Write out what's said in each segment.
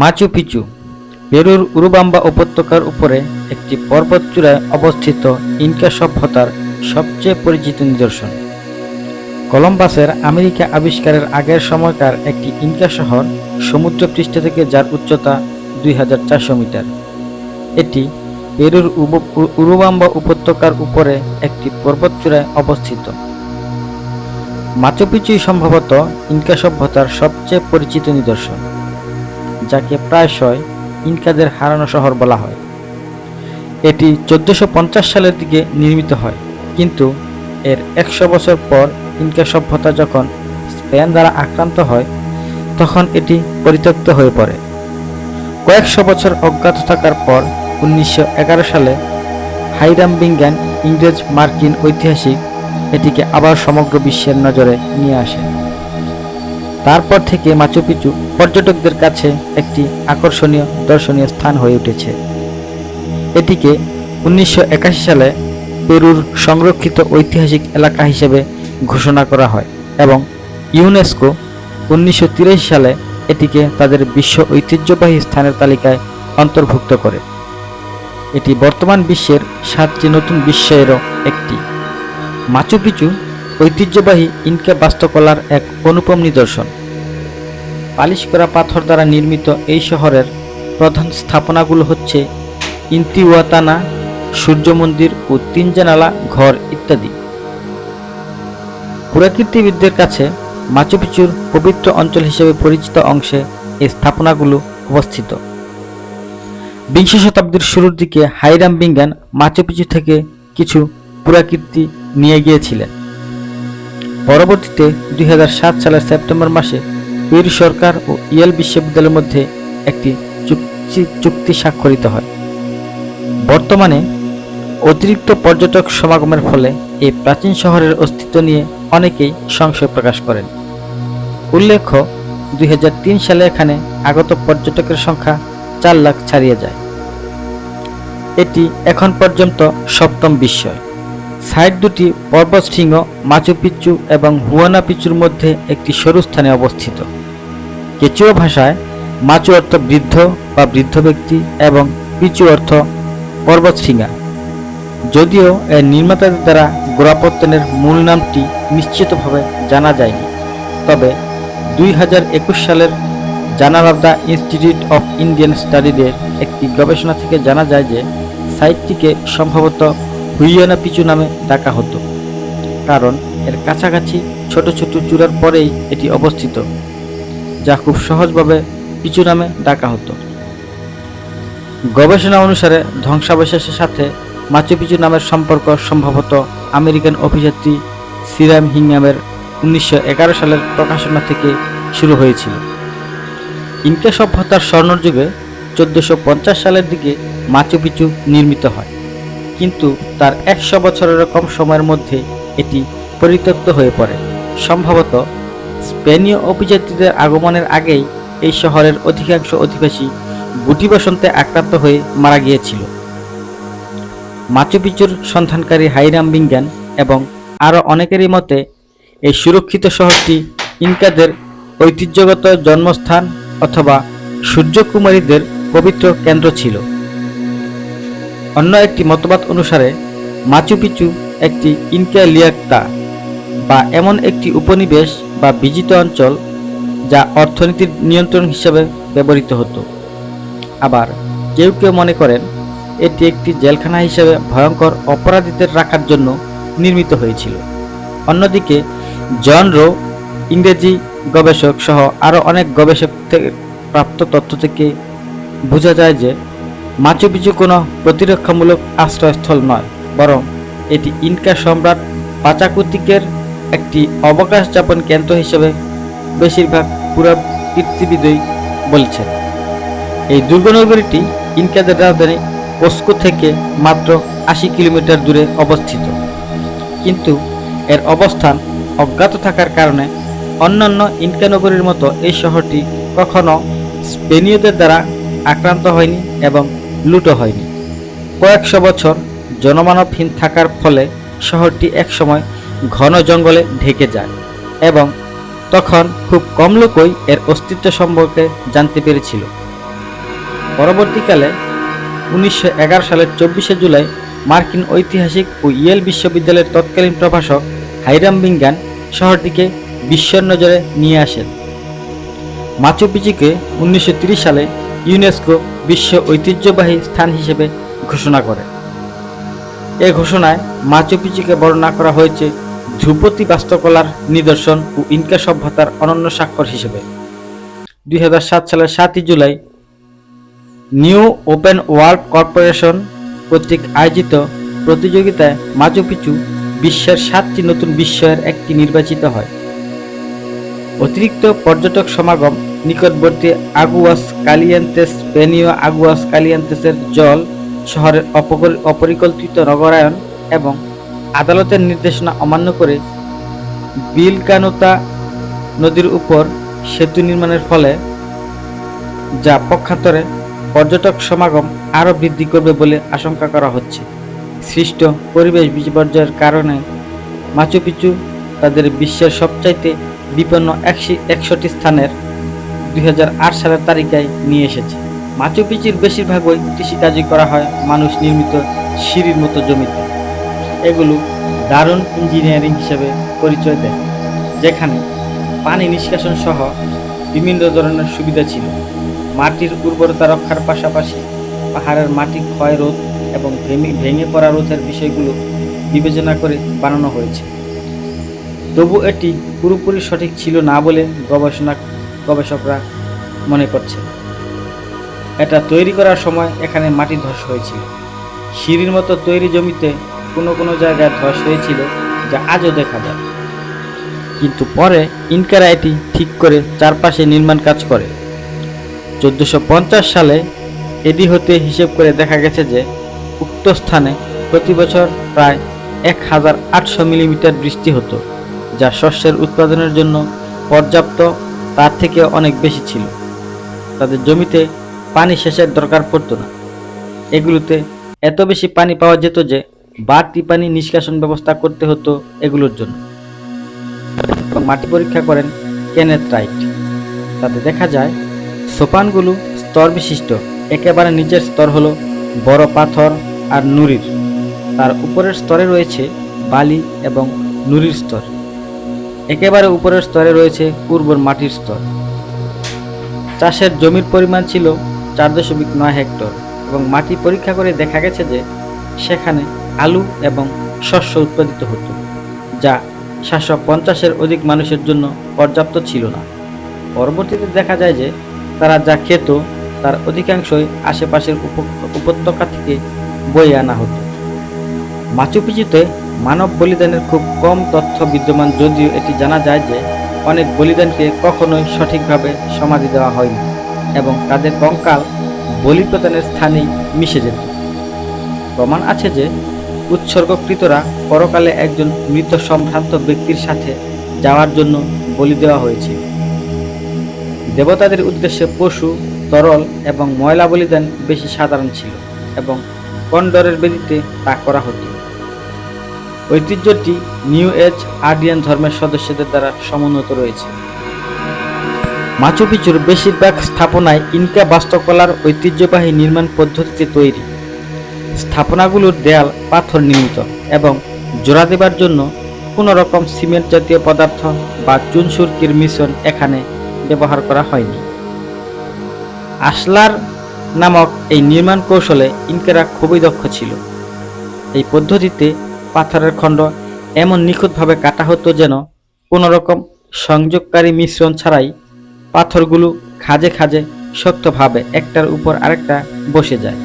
Machu Picchu পেরুর Urubamba উপত্যকার উপরে একটি পর্বতচূড়ায় অবস্থিত ইনকা সভ্যতার সবচেয়ে পরিচিত নিদর্শন। কলম্বাসের আমেরিকা আবিষ্কারের আগের সময়কার একটি ইনকা শহর সমুদ্রপৃষ্ঠ থেকে যার উচ্চতা দুই হাজার চারশো মিটার। এটি পেরুর উরুবাম্বা উপত্যকার উপরে একটি পর্বতচূড়ায় অবস্থিত। মাচুপিচুই সম্ভবত ইনকা সভ্যতার সবচেয়ে পরিচিত নিদর্শন। যাকে প্রায়শই ইনকাদের হারানো শহর বলা হয়। এটি চোদ্দশো সালের দিকে নির্মিত হয়, কিন্তু এর একশো বছর পর ইনকা সভ্যতা যখন স্পেন দ্বারা আক্রান্ত হয়, তখন এটি পরিত্যক্ত হয়ে পড়ে। কয়েকশো বছর অজ্ঞাত থাকার পর উনিশশো এগারো সালে হাইরাম বিজ্ঞান ইংরেজ মার্কিন ঐতিহাসিক এটিকে আবার সমগ্র বিশ্বের নজরে নিয়ে আসে। তারপর থেকে মাচুপিচু পর্যটকদের কাছে একটি আকর্ষণীয় দর্শনীয় স্থান হয়ে উঠেছে। এটিকে উনিশশো একাশি সালে পেরুর সংরক্ষিত ঐতিহাসিক এলাকা হিসেবে ঘোষণা করা হয় এবং ইউনেস্কো উনিশশো সালে এটিকে তাদের বিশ্ব ঐতিহ্যবাহী স্থানের তালিকায় অন্তর্ভুক্ত করে। এটি বর্তমান বিশ্বের সাতটি নতুন বিশ্বেরও একটি। মাচু পিচু ঐতিহ্যবাহী ইনকা বাস্তুকলার এক অনুপম নিদর্শন। পালিশ করা পাথর দ্বারা নির্মিত এই শহরের প্রধান স্থাপনাগুলো হচ্ছে ইন্তিওয়াতানা সূর্য মন্দির ও তিনজানালা ঘর ইত্যাদি। পুরাকীর্তিবিদদের কাছে মাচুপিচুর পবিত্র অঞ্চল হিসেবে পরিচিত অংশে এই স্থাপনাগুলো অবস্থিত। বিংশ শতাব্দীর শুরুর দিকে হাইরাম বিজ্ঞান মাচু পিচু থেকে কিছু পুরাকীর্তি নিয়ে গিয়েছিলেন। পরবর্তীতে দুই হাজার সাত সালের সেপ্টেম্বর মাসে পেরু সরকার ও ইয়েল বিশ্ববিদ্যালয়ের মধ্যে একটি চুক্তি চুক্তি স্বাক্ষরিত হয়। বর্তমানে অতিরিক্ত পর্যটক সমাগমের ফলে এই প্রাচীন শহরের অস্তিত্ব নিয়ে অনেকেই সংশয় প্রকাশ করেন। উল্লেখ্য, দুই হাজার তিন সালে এখানে আগত পর্যটকের সংখ্যা চার লাখ ছাড়িয়ে যায়। এটি এখন পর্যন্ত সপ্তম বিস্ময়। সাইড দুটি পর্বতশৃঙ্গ মাচু পিচ্চু এবং হুয়ানা পিচুর মধ্যে একটি সরু স্থানে অবস্থিত। কেচুয়া ভাষায় মাচু অর্থ বৃদ্ধ বা বৃদ্ধ ব্যক্তি এবং পিচু অর্থ পর্বতশৃঙ্গা যদিও এর নির্মাতাদের দ্বারা গোড়াপত্তনের মূল নামটি নিশ্চিতভাবে জানা যায়নি। তবে দুই হাজার একুশ সালের journal of the institute of Indian স্টাডিজের একটি গবেষণা থেকে জানা যায় যে সাইটটিকে সম্ভবত হুইয়ানা পিচু নামে ডাকা হতো। কারণ এর কাছাকাছি ছোট ছোট চূড়ার পরেই এটি অবস্থিত, যা খুব সহজভাবে পিচু নামে ডাকা হতো। গবেষণা অনুসারে ধ্বংসাবশেষের সাথে মাচু পিচু নামের সম্পর্ক সম্ভবত আমেরিকান অভিযাত্রী সিরাম হিংয়ামের উনিশশো এগারো সালের প্রকাশনা থেকে শুরু হয়েছিল। ইনকা সভ্যতার স্বর্ণর যুগে চোদ্দোশো সালের দিকে মাচু পিচু নির্মিত হয়। কিন্তু তার একশো বছরেরও কম সময়ের মধ্যে এটি পরিত্যক্ত হয়ে পড়ে। সম্ভবত স্পেনীয় অভিযাত্রীদের আগমনের আগেই এই শহরের অধিকাংশ অধিবাসী গুটি বসন্তে আক্রান্ত হয়ে মারা গিয়েছিল। মাচুপিচুর সন্ধানকারী হাইরাম বিজ্ঞান এবং আরও অনেকেরই মতে, এই সুরক্ষিত শহরটি ইনকাদের ঐতিহ্যগত জন্মস্থান অথবা সূর্যকুমারীদের পবিত্র কেন্দ্র ছিল। অন্য একটি মতবাদ অনুসারে মাচুপিচু একটি ইনকা লিয়াক্তা বা এমন একটি উপনিবেশ বা বিজিত অঞ্চল যা অর্থনীতির নিয়ন্ত্রণ হিসেবে ব্যবহৃত হতো। আবার কেউ কেউ মনে করেন, এটি একটি জেলখানা হিসেবে ভয়ঙ্কর অপরাধীদের রাখার জন্য নির্মিত হয়েছিল। অন্যদিকে, জন রো, ইংরেজি গবেষক সহ আরও অনেক গবেষক প্রাপ্ত তথ্য থেকে বোঝা যায় যে মাচু পিচু কোনো প্রতিরক্ষামূলক আশ্রয়স্থল নয়, বরং এটি ইনকা সম্রাট পাচাকুতিকের একটি অবকাশ যাপন কেন্দ্র হিসেবে বেশিরভাগ পুরা পৃথিবীদই বলছেন এই দুর্গনগরীটি ইনকাদের রাজধানী কোস্কো থেকে মাত্র আশি কিলোমিটার দূরে অবস্থিত। কিন্তু এর অবস্থান অজ্ঞাত থাকার কারণে অন্যান্য ইনকা নগরীর মতো এই শহরটি কখনো স্পেনীয়দের দ্বারা আক্রান্ত হয়নি এবং লুটো হয়নি। কয়েকশো বছর জনমানবহীন থাকার ফলে শহরটি একসময় ঘন জঙ্গলে ঢেকে যায় এবং তখন খুব কম লোকই এর অস্তিত্ব সম্পর্কে জানতে পেরেছিল। পরবর্তীকালে উনিশশো এগারো সালের চব্বিশে জুলাই মার্কিন ঐতিহাসিক ও ইয়েল বিশ্ববিদ্যালয়ের তৎকালীন প্রভাষক হাইরাম বিজ্ঞান শহরটিকে বিশ্বের নজরে নিয়ে আসেন। মাচু পিচুকে উনিশশো সালে ইউনেস্কো বিশ্ব ঐতিহ্যবাহী স্থান হিসেবে ঘোষণা করে। এ ঘোষণায় মাচু পিচুকে বর্ণনা করা হয়েছে ধ্রুপদী বাস্তুকলার নিদর্শন ও ইনকা সভ্যতার অনন্য স্বাক্ষর হিসেবে। দুই হাজার সাত সালের সাতই July new open world corporation কর্তৃক আয়োজিত প্রতিযোগিতায় মাচু পিচু বিশ্বের সাতটি নতুন বিস্ময়ের একটি নির্বাচিত হয়। অতিরিক্ত পর্যটক সমাগম নিকটবর্তী আগুয়াস কালিয়ান্তেস পেনীয় আগুয়াস কালিয়ান্তেসের জল শহরের অপরিকল্পিত নগরায়ন এবং আদালতের নির্দেশনা অমান্য করে বিলকানোতা নদীর উপর সেতু নির্মাণের ফলে যা পক্ষান্তরে পর্যটক সমাগম আরও বৃদ্ধি করবে বলে আশঙ্কা করা হচ্ছে। সৃষ্ট পরিবেশ বিপর্যয়ের কারণে মাচু পিচু তাদের বিশ্বের সবচাইতে বিপন্ন একশি একশোটি স্থানের দুই হাজার আট সালের তালিকায় নিয়ে এসেছে। মাচু পিচুর বেশিরভাগই কৃষিকাজই করা হয় মানুষ নির্মিত সিঁড়ির মতো জমিতে। এগুলো দারুণ ইঞ্জিনিয়ারিং হিসেবে পরিচয় দেয়, যেখানে পানি নিষ্কাশন সহ বিভিন্ন ধরনের সুবিধা ছিল। মাটির উর্বরতা রক্ষার পাশাপাশি পাহাড়ের মাটি ক্ষয় রোধ এবং ভেঙে ভেঙে পড়া রোধের বিষয়গুলো বিবেচনা করে বানানো হয়েছে। তবু এটি পুরোপুরি সঠিক ছিল না বলে গবেষণা গবেষকরা মনে করছে। এটা তৈরি করার সময় এখানে মাটি ধস হয়েছিল। সিঁড়ির মতো তৈরি জমিতে কোনো কোনো জায়গায় ধস হয়েছিল যা আজও দেখা যায়। কিন্তু পরে ইনকারা এটি ঠিক করে চারপাশে নির্মাণ কাজ করে। চোদ্দোশো সালে এডি হতে হিসেব করে দেখা গেছে যে উক্ত স্থানে প্রতি বছর প্রায় এক হাজার আটশো মিলিমিটার বৃষ্টি হতো, যা শস্যের উৎপাদনের জন্য পর্যাপ্ত তার থেকে অনেক বেশি ছিল। তাদের জমিতে পানি সেচের দরকার পড়তো না। এগুলোতে এত বেশি পানি পাওয়া যেত যে বাড়তি পানি নিষ্কাশন ব্যবস্থা করতে হতো এগুলোর জন্য। মাটি পরীক্ষা করেন কেনেথ রাইট। তাতে দেখা যায়, সোপানগুলো স্তর বিশিষ্ট। একেবারে নিচের স্তর হলো বড় পাথর আর নুড়ির তার উপরের স্তরে রয়েছে বালি এবং নুড়ির স্তর। একেবারে উপরের স্তরে রয়েছে উর্বর মাটির স্তর। চাষের জমির পরিমাণ ছিল চার দশমিক নয় হেক্টর এবং মাটি পরীক্ষা করে দেখা গেছে যে সেখানে আলু এবং শস্য উৎপাদিত হতো, যা সাতশো পঞ্চাশের অধিক মানুষের জন্য পর্যাপ্ত ছিল না। পরবর্তীতে দেখা যায় যে তারা যা খেত তার অধিকাংশই আশেপাশের উপ- উপত্যকা থেকে বয়ে আনা হতো। মাচুপিচুতে মানব বলিদানের খুব কম তথ্য বিদ্যমান যদিও এটি জানা যায় যে অনেক বলিদানকে কখনোই সঠিকভাবে সমাধি দেওয়া হয়নি এবং তাদের কঙ্কাল বলি প্রদানের স্থানেই মিশে যেত। প্রমাণ আছে যে উৎসর্গকৃতরা পরকালে একজন মৃত সম্ভ্রান্ত ব্যক্তির সাথে যাওয়ার জন্য বলি দেওয়া হয়েছে। দেবতাদের উদ্দেশ্যে পশু, তরল এবং ময়লা বলিদান বেশি সাধারণ ছিল এবং কন্ডরের বেদিতে তা করা হতো। ঐতিহ্যটি নিউ এজ আর্ডিয়ান ধর্মের সদস্যদের দ্বারা সমুন্নত রয়েছে। মাচু পিচুর বেশিরভাগ স্থাপনায় ইনকা বাস্তুকলার ঐতিহ্যবাহী নির্মাণ পদ্ধতিতে তৈরি। স্থাপনাগুলোর দেয়াল পাথর নির্মিত এবং জোড়া দেবার জন্য কোনো রকম সিমেন্ট জাতীয় পদার্থ বা চুনসুরকির মিশ্রণ এখানে ব্যবহার করা হয়নি। আসলার নামক এই নির্মাণ কৌশলে ইনকেরা খুবই দক্ষ ছিল। এই পদ্ধতিতে পাথরের খণ্ড এমন নিখুঁতভাবে কাটা হতো যেন কোনো রকম সংযোগকারী মিশ্রণ ছাড়াই পাথরগুলো খাজে খাজে শক্তভাবে একটার উপর আরেকটা বসে যায়।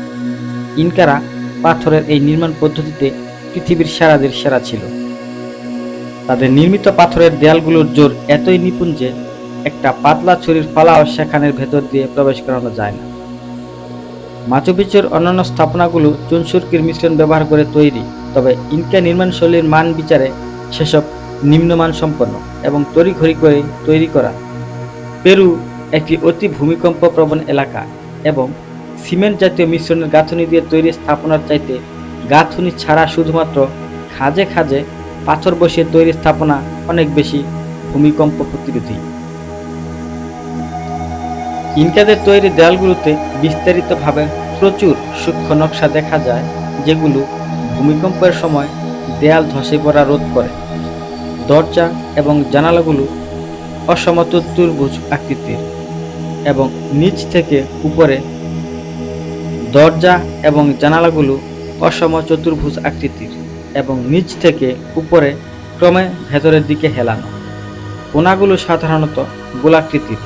ইনকারা পাথরের এই নির্মাণ পদ্ধতিতে পৃথিবীর সেরাদের সেরা ছিল। তাদের নির্মিত পাথরের দেয়ালগুলোর জোর এতই নিপুণ যে একটা পাতলা ছুরির ফলাও সেখানের ভেতর দিয়ে প্রবেশ করানো যায় না। মাচু পিচুর অন্যান্য স্থাপনাগুলো চুনসুরকির মিশ্রণ ব্যবহার করে তৈরি তবে ইনকা নির্মাণশৈলীর মান বিচারে সেসব নিম্নমান সম্পন্ন এবং তড়িঘড়ি করে তৈরি করা। পেরু একটি অতি ভূমিকম্প প্রবণ এলাকা এবং সিমেন্ট জাতীয় মিশ্রণের গাঁথনি দিয়ে তৈরি স্থাপনার চাইতে গাঁথনি ছাড়া শুধুমাত্র খাজে খাজে পাথর বসিয়ে তৈরি স্থাপনা অনেক বেশি ভূমিকম্প প্রতিরোধী। ইনকাদের তৈরি দেয়ালগুলোতে বিস্তারিতভাবে প্রচুর সূক্ষ্ম নকশা দেখা যায়, যেগুলো ভূমিকম্পের সময় দেয়াল ধসে পড়া রোধ করে। দরজা এবং জানালাগুলো অসমচতুর্ভুজ আকৃতির এবং নিচ থেকে উপরে দরজা এবং জানালাগুলো অসম চতুর্ভুজ আকৃতির এবং নিচ থেকে উপরে ক্রমে ভেতরের দিকে হেলানো। কোনাগুলো সাধারণত গোলাকৃতির।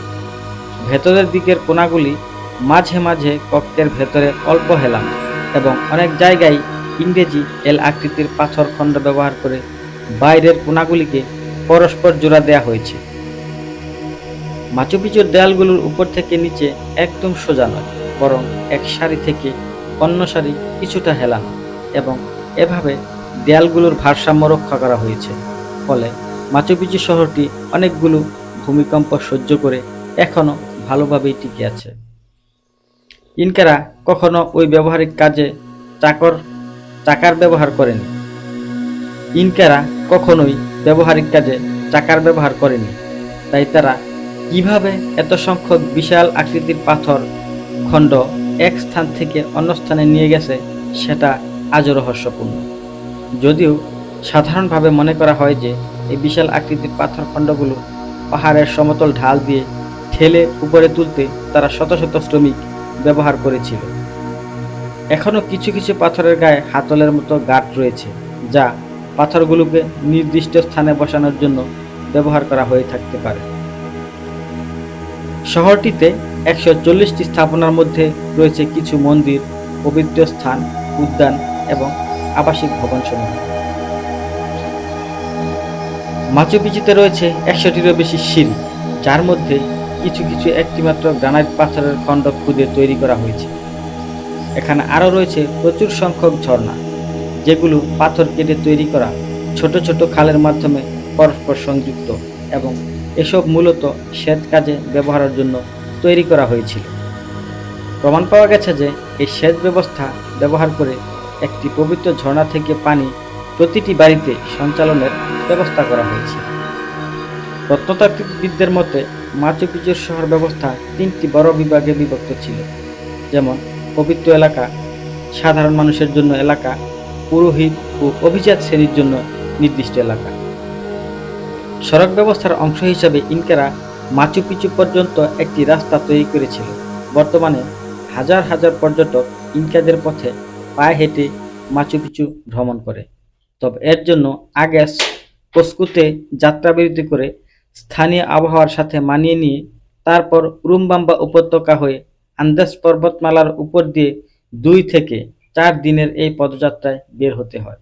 ভেতরের দিকের কোনাগুলি মাঝে মাঝে কক্ষের ভেতরে অল্প হেলানো এবং অনেক জায়গায় ইংরেজি এল আকৃতির পাথর খণ্ড ব্যবহার করে বাইরের কোণাগুলিকে পরস্পর জোড়া দেওয়া হয়েছে। মাচুপিচুর দেয়ালগুলোর উপর থেকে নিচে একদম সোজা নয়, বরং এক সারি থেকে অন্য সারি কিছুটা হেলানো এবং এভাবে দেয়ালগুলোর ভারসাম্য রক্ষা করা হয়েছে। ফলে মাচুপিচু শহরটি অনেকগুলো ভূমিকম্প সহ্য করে এখনও ভালোভাবেই টিকে আছে। ইনকারা কখনো ওই ব্যবহারিক কাজে চাকর চাকার ব্যবহার করেনি। ইনকারা কখনোই ব্যবহারিক কাজে চাকার ব্যবহার করেনি, তাই তারা কীভাবে এত সংখ্যক বিশাল আকৃতির পাথর খণ্ড এক স্থান থেকে অন্য স্থানে নিয়ে গেছে, সেটা আজও রহস্যপূর্ণ। যদিও সাধারণভাবে মনে করা হয় যে, এই বিশাল আকৃতির পাথর খণ্ডগুলো পাহাড়ের সমতল ঢাল দিয়ে ঠেলে উপরে তুলতে তারা শত শত শ্রমিক ব্যবহার করেছিল। এখনও কিছু কিছু পাথরের গায়ে হাতলের মতো গাঁট রয়েছে, যা পাথরগুলোকে নির্দিষ্ট স্থানে বসানোর জন্য ব্যবহার করা হয়ে থাকতে পারে। শহরটিতে একশো চল্লিশটি স্থাপনার মধ্যে রয়েছে কিছু মন্দির, পবিত্র স্থান, উদ্যান এবং আবাসিক ভবনসমূহ। মাচুপিচিতে রয়েছে একশোটিরও বেশি সিঁড়ি যার মধ্যে কিছু কিছু একটিমাত্র গ্রানাইট পাথরের খণ্ড খুদে তৈরি করা হয়েছে। এখানে আরও রয়েছে প্রচুর সংখ্যক ঝর্ণা, যেগুলো পাথর কেটে তৈরি করা ছোট ছোট খালের মাধ্যমে পরস্পর সংযুক্ত এবং এসব মূলত সেচ কাজে ব্যবহারের জন্য তৈরি করা হয়েছিল। প্রমাণ পাওয়া গেছে যে এই সেচ ব্যবস্থা ব্যবহার করে একটি পবিত্র ঝর্ণা থেকে পানি প্রতিটি বাড়িতে সঞ্চালনের ব্যবস্থা করা হয়েছে। প্রত্নতাত্ত্বিকবিদদের মতে, মাচু পিচুর শহর ব্যবস্থা তিনটি বড় বিভাগে বিভক্ত ছিল, যেমন পবিত্র এলাকা, সাধারণ মানুষের জন্য এলাকা, পুরোহিত ও অভিজাত শ্রেণির জন্য নির্দিষ্ট এলাকা। সড়ক ব্যবস্থার অংশ হিসাবে ইনকারা মাচু পিচু পর্যন্ত একটি রাস্তা তৈরি করেছিল। বর্তমানে হাজার হাজার পর্যটক ইনকাদের পথে পায়ে হেঁটে মাচু পিচু ভ্রমণ করে। তবে এর জন্য আগে কস্কুতে যাত্রাবিরতি করে স্থানীয় আবহাওয়ার সাথে মানিয়ে নিয়ে তারপর রুমবাম্বা উপত্যকা হয়ে আন্দাজ পর্বতমালার উপর দিয়ে দুই থেকে চার দিনের এই পদযাত্রায় বের হতে হয়।